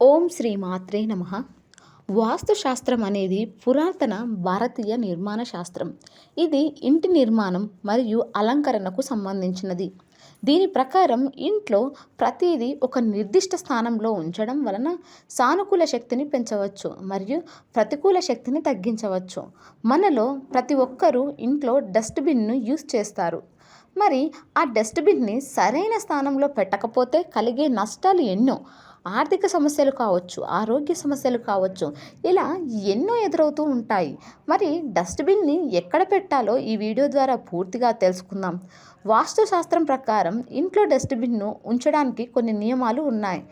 ఓం శ్రీ మాత్రే నమ. వాస్తుశాస్త్రం అనేది పురాతన భారతీయ నిర్మాణ శాస్త్రం. ఇది ఇంటి నిర్మాణం మరియు అలంకరణకు సంబంధించినది. దీని ప్రకారం ఇంట్లో ప్రతిదీ ఒక నిర్దిష్ట స్థానంలో ఉంచడం వలన సానుకూల శక్తిని పెంచవచ్చు మరియు ప్రతికూల శక్తిని తగ్గించవచ్చు. మనలో ప్రతి ఒక్కరూ ఇంట్లో డస్ట్బిన్ను యూస్ చేస్తారు. మరి ఆ డస్ట్బిన్ని సరైన స్థానంలో పెట్టకపోతే కలిగే నష్టాలు ఎన్నో? ఆర్థిక సమస్యలు కావచ్చు ఆరోగ్య సమస్యలు కావచ్చు ఇలా ఎన్నో ఎదురవుతూ ఉంటాయి. మరి డస్ట్బిన్ని ఎక్కడ పెట్టాలో ఈ వీడియో ద్వారా పూర్తిగా తెలుసుకుందాం. వాస్తుశాస్త్రం ప్రకారం ఇంట్లో డస్ట్బిన్ను ఉంచడానికి కొన్ని నియమాలు ఉన్నాయి.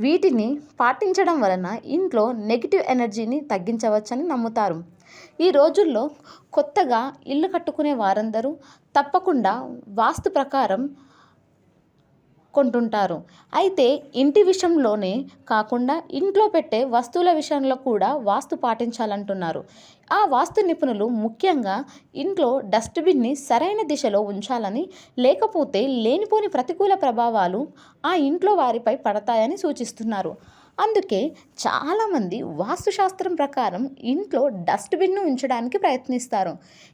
వీటిని పాటించడం వలన ఇంట్లో నెగిటివ్ ఎనర్జీని తగ్గించవచ్చని నమ్ముతారు. ఈ రోజుల్లో కొత్తగా ఇల్లు కట్టుకునే వారందరూ తప్పకుండా వాస్తు ప్రకారం కొంటుంటారు అయితే ఇంటి విషయంలోనే కాకుండా ఇంట్లో పెట్టే వస్తువుల విషయంలో కూడా వాస్తు పాటించాలంటున్నారు. ఆ వాస్తు నిపుణులు ముఖ్యంగా ఇంట్లో డస్ట్బిన్ని సరైన దిశలో ఉంచాలని లేకపోతే లేనిపోని ప్రతికూల ప్రభావాలు ఆ ఇంట్లో వారిపై పడతాయని సూచిస్తున్నారు. అందుకే చాలామంది వాస్తుశాస్త్రం ప్రకారం ఇంట్లో డస్ట్బిన్ను ఉంచడానికి ప్రయత్నిస్తారు.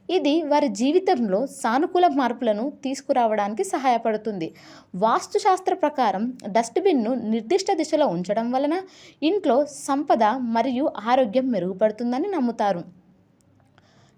ఇది వారి జీవితంలో సానుకూల మార్పులను తీసుకురావడానికి సహాయపడుతుంది. వాస్తుశాస్త్ర ప్రకారం డస్ట్బిన్ను నిర్దిష్ట దిశలో ఉంచడం వలన ఇంట్లో సంపద మరియు ఆరోగ్యం మెరుగుపడుతుందని నమ్ముతారు.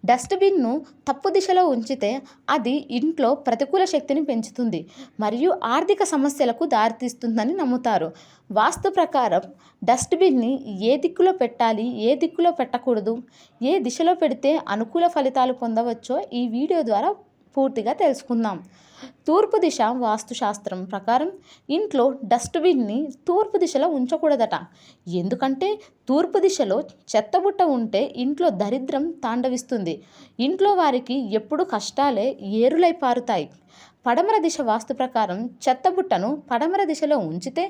డస్ట్బిన్ను తప్పు దిశలో ఉంచితే అది ఇంట్లో ప్రతికూల శక్తిని పెంచుతుంది మరియు ఆర్థిక సమస్యలకు దారితీస్తుందని నమ్ముతారు. వాస్తు ప్రకారం డస్ట్బిన్ని ఏ దిక్కులో పెట్టాలి ఏ దిక్కులో పెట్టకూడదు ఏ దిశలో పెడితే అనుకూల ఫలితాలు పొందవచ్చో ఈ వీడియో ద్వారా పూర్తిగా తెలుసుకుందాం. తూర్పు దిశ వాస్తుశాస్త్రం ప్రకారం ఇంట్లో డస్ట్బిన్ని తూర్పు దిశలో ఉంచకూడదట. ఎందుకంటే తూర్పు దిశలో చెత్తబుట్ట ఉంటే ఇంట్లో దరిద్రం తాండవిస్తుంది. ఇంట్లో వారికి ఎప్పుడు కష్టాలే ఏరులై పారుతాయి. పడమర దిశ వాస్తు ప్రకారం చెత్తబుట్టను పడమర దిశలో ఉంచితే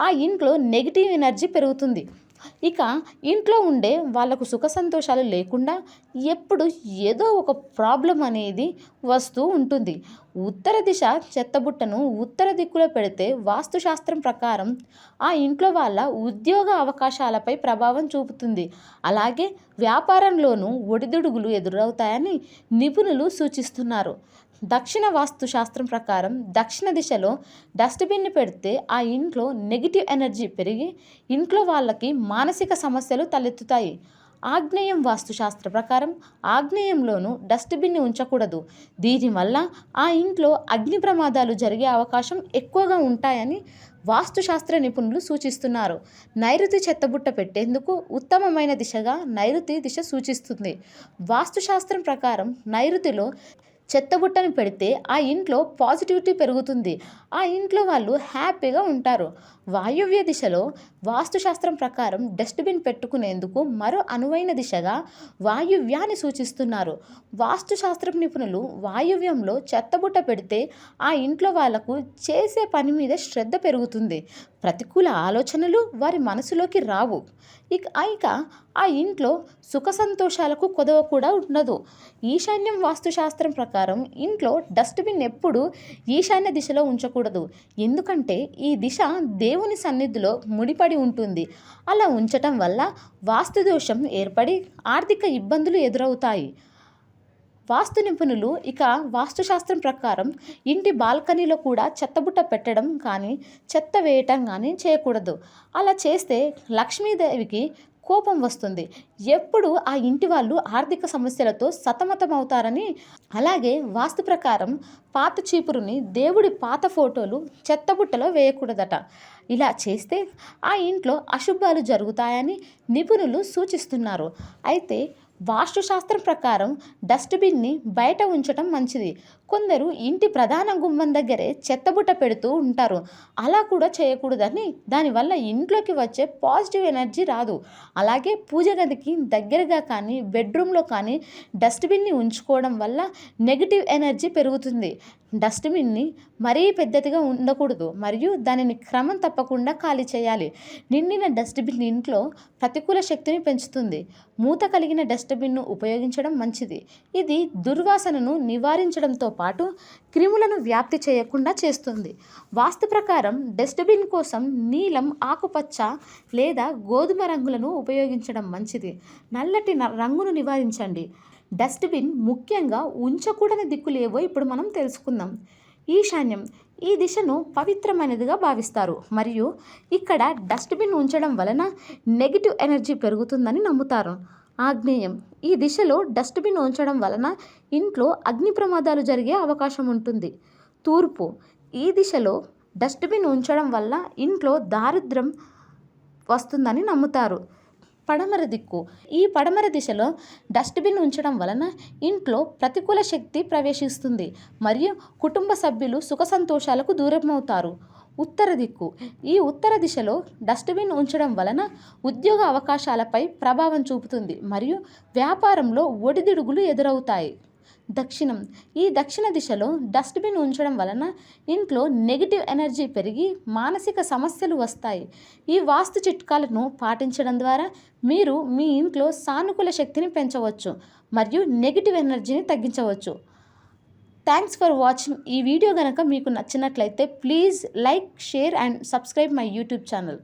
ఆ ఇంట్లో నెగిటివ్ ఎనర్జీ పెరుగుతుంది. ఇక ఇంట్లో ఉండే వాళ్ళకు సుఖ సంతోషాలు లేకుండా ఎప్పుడు ఏదో ఒక ప్రాబ్లం అనేది వస్తూ ఉంటుంది. ఉత్తర దిశ చెత్తబుట్టను ఉత్తర దిక్కులో పెడితే వాస్తుశాస్త్రం ప్రకారం ఆ ఇంట్లో వాళ్ళ ఉద్యోగ అవకాశాలపై ప్రభావం చూపుతుంది. అలాగే వ్యాపారంలోనూ ఒడిదుడుగులు ఎదురవుతాయని నిపుణులు సూచిస్తున్నారు. దక్షిణ వాస్తు శాస్త్రం ప్రకారం దక్షిణ దిశలో డస్ట్బిన్ పెడితే ఆ ఇంట్లో నెగిటివ్ ఎనర్జీ పెరిగి ఇంట్లో వాళ్ళకి మానసిక సమస్యలు తలెత్తుతాయి. ఆగ్నేయం వాస్తుశాస్త్ర ప్రకారం ఆగ్నేయంలోనూ డస్ట్బిన్ ఉంచకూడదు. దీనివల్ల ఆ ఇంట్లో అగ్ని ప్రమాదాలు జరిగే అవకాశం ఎక్కువగా ఉంటాయని వాస్తుశాస్త్ర నిపుణులు సూచిస్తున్నారు. నైరుతి చెత్తబుట్ట పెట్టేందుకు ఉత్తమమైన దిశగా నైరుతి దిశ సూచిస్తుంది. వాస్తుశాస్త్రం ప్రకారం నైరుతిలో చెత్తబుట్టను పెడితే ఆ ఇంట్లో పాజిటివిటీ పెరుగుతుంది. ఆ ఇంట్లో వాళ్ళు హ్యాపీగా ఉంటారు. వాయువ్య దిశలో వాస్తుశాస్త్రం ప్రకారం డస్ట్బిన్ పెట్టుకునేందుకు మరో అనువైన దిశగా వాయువ్యాన్ని సూచిస్తున్నారు. వాస్తుశాస్త్రం నిపుణులు వాయువ్యంలో చెత్తబుట్ట పెడితే ఆ ఇంట్లో వాళ్ళకు చేసే పని మీద శ్రద్ధ పెరుగుతుంది. ప్రతికూల ఆలోచనలు వారి మనసులోకి రావు. ఇక ఇక ఆ ఇంట్లో సుఖ సంతోషాలకు కొదవ కూడా ఉండదు. ఈశాన్యం వాస్తుశాస్త్రం ప్రకారం ఇంట్లో డస్ట్బిన్ ఎప్పుడు ఈశాన్య దిశలో ఉంచకూడదు. ఎందుకంటే ఈ దిశ దేవుని సన్నిధిలో ముడిపడి ఉంటుంది. అలా ఉంచటం వల్ల వాస్తు దోషం ఏర్పడి ఆర్థిక ఇబ్బందులు ఎదురవుతాయి. వాస్తు నిపుణులు ఇక వాస్తుశాస్త్రం ప్రకారం ఇంటి బాల్కనీలో కూడా చెత్తబుట్ట పెట్టడం కానీ చెత్త వేయటం కానీ చేయకూడదు. అలా చేస్తే లక్ష్మీదేవికి కోపం వస్తుంది. ఎప్పుడు ఆ ఇంటి వాళ్ళు ఆర్థిక సమస్యలతో సతమతమవుతారని అలాగే వాస్తు ప్రకారం పాత చీపురుని దేవుడి పాత ఫోటోలు చెత్తబుట్టలో వేయకూడదట. ఇలా చేస్తే ఆ ఇంట్లో అశుభాలు జరుగుతాయని నిపుణులు సూచిస్తున్నారు. అయితే వాస్తుశాస్త్రం ప్రకారం డస్ట్బిన్ని బయట ఉంచడం మంచిది. కొందరు ఇంటి ప్రధాన గుమ్మం దగ్గరే చెత్తబుట్ట పెడుతూ ఉంటారు. అలా కూడా చేయకూడదని దానివల్ల ఇంట్లోకి వచ్చే పాజిటివ్ ఎనర్జీ రాదు. అలాగే పూజ గదికి దగ్గరగా కానీ బెడ్రూమ్లో కానీ డస్ట్బిన్ని ఉంచుకోవడం వల్ల నెగిటివ్ ఎనర్జీ పెరుగుతుంది. డస్ట్బిన్ని మరీ పెద్దదిగా ఉండకూడదు మరియు దానిని క్రమం తప్పకుండా ఖాళీ చేయాలి. నిండిన డస్ట్బిన్ ఇంట్లో ప్రతికూల శక్తిని పెంచుతుంది. మూత కలిగిన డస్ట్బిన్ను ఉపయోగించడం మంచిది. ఇది దుర్వాసనను నివారించడంతో పాటు క్రిములను వ్యాప్తి చేయకుండా చేస్తుంది. వాస్తు ప్రకారం డస్ట్బిన్ కోసం నీలం ఆకుపచ్చ లేదా గోధుమ రంగులను ఉపయోగించడం మంచిది. నల్లటి న- రంగును నివారించండి. డస్ట్బిన్ ముఖ్యంగా ఉంచకూడని దిక్కులేవో ఇప్పుడు మనం తెలుసుకుందాం. ఈశాన్యం ఈ దిశను పవిత్రమైనదిగా భావిస్తారు. మరియు ఇక్కడ డస్ట్బిన్ ఉంచడం వలన నెగిటివ్ ఎనర్జీ పెరుగుతుందని నమ్ముతారు. ఆగ్నేయం. ఈ దిశలో డస్ట్బిన్ ఉంచడం వలన ఇంట్లో అగ్ని ప్రమాదాలు జరిగే అవకాశం ఉంటుంది. తూర్పు. ఈ దిశలో డస్ట్బిన్ ఉంచడం వల్ల ఇంట్లో దారిద్ర్యం వస్తుందని నమ్ముతారు. పడమర దిక్కు. ఈ పడమర దిశలో డస్ట్బిన్ ఉంచడం వలన ఇంట్లో ప్రతికూల శక్తి ప్రవేశిస్తుంది. మరియు కుటుంబ సభ్యులు సుఖ సంతోషాలకు దూరమవుతారు. ఉత్తర దిక్కు. ఈ ఉత్తర దిశలో డస్ట్బిన్ ఉంచడం వలన ఉద్యోగ అవకాశాలపై ప్రభావం చూపుతుంది. మరియు వ్యాపారంలో ఒడిదుడుగులు ఎదురవుతాయి. దక్షిణం. ఈ దక్షిణ దిశలో డస్ట్బిన్ ఉంచడం వలన ఇంట్లో నెగిటివ్ ఎనర్జీ పెరిగి మానసిక సమస్యలు వస్తాయి. ఈ వాస్తు చిట్కాలను పాటించడం ద్వారా మీరు మీ ఇంట్లో సానుకూల శక్తిని పెంచవచ్చు మరియు నెగిటివ్ ఎనర్జీని తగ్గించవచ్చు. Thanks for watching. ఈ వీడియో కనుక మీకు నచ్చినట్లయితే please like share and subscribe my YouTube channel.